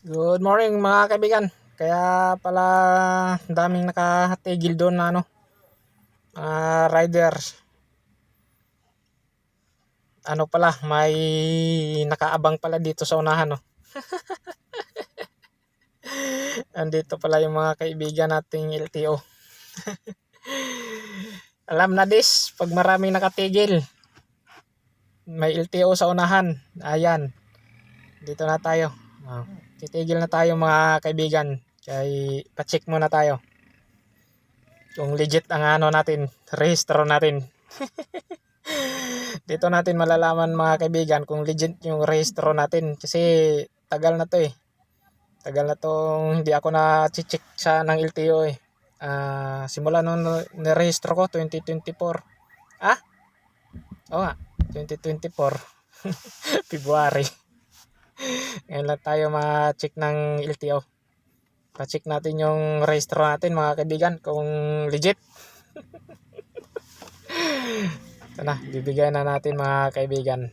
Good morning mga kaibigan. Kaya pala daming nakatigil doon na ano, mga riders. Ano pala, may nakaabang pala dito sa unahan. No? Andito pala yung mga kaibigan nating LTO. Alam na this, pag maraming nakatigil, may LTO sa unahan. Ayan. Dito na tayo. Ah, titigil na tayo mga kaibigan. Kay pa-check muna tayo. Kung legit ang ano natin, rehistro natin. Dito natin malalaman mga kaibigan kung legit yung rehistro natin kasi tagal na to eh. Tagal na tong hindi ako na check sa ng LTO eh. Ah, simula nung nirehistro ko 2024. Ah? Oo nga, 2024. February. Ngayon lang tayo ma-check ng LTO. Pa-check natin yung rehistro natin mga kaibigan kung legit. Ito na, bibigyan na natin mga kaibigan.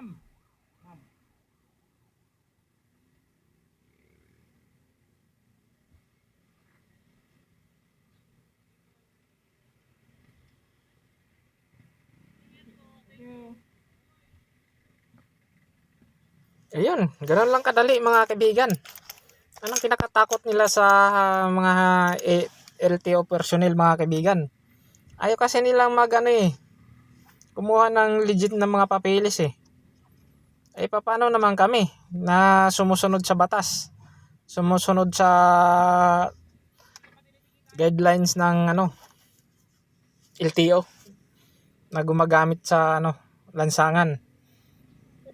Ma'am. Ma'am. Ayun, ganun lang kadali mga kaibigan. Anong kinakatakot nila sa ah, mga eh, LTO personnel mga kaibigan? Ayaw kasi nilang mag ano eh, kumuha ng legit na mga papeles eh. Eh paano naman kami na sumusunod sa batas? Sumusunod sa guidelines ng ano LTO na gumagamit sa ano lansangan.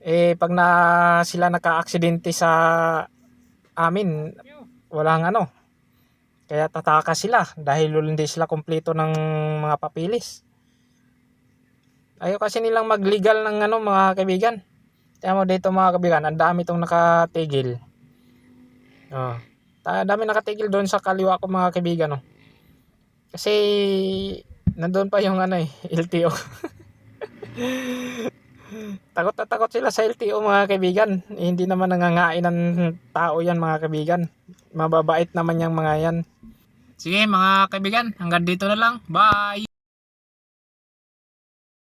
Eh pag na sila naka-aksidente sa amin, walang ano. Kaya tataka sila dahil hindi sila kumpleto ng mga papeles. Ayaw kasi nilang mag-legal ng ano mga kaibigan. Kaya mo dito mga kaibigan, ang dami itong nakatigil. Oh. Ta dami nakatigil doon sa kaliwa ko mga kaibigan. Oh. Kasi nandoon pa yung ano eh, LTO. takot na takot sila sa LTO mga kaibigan. Eh, hindi naman nangangain ng tao yan mga kaibigan. Mababait naman yung mga yan. Sige mga kaibigan, hanggang dito na lang. Bye!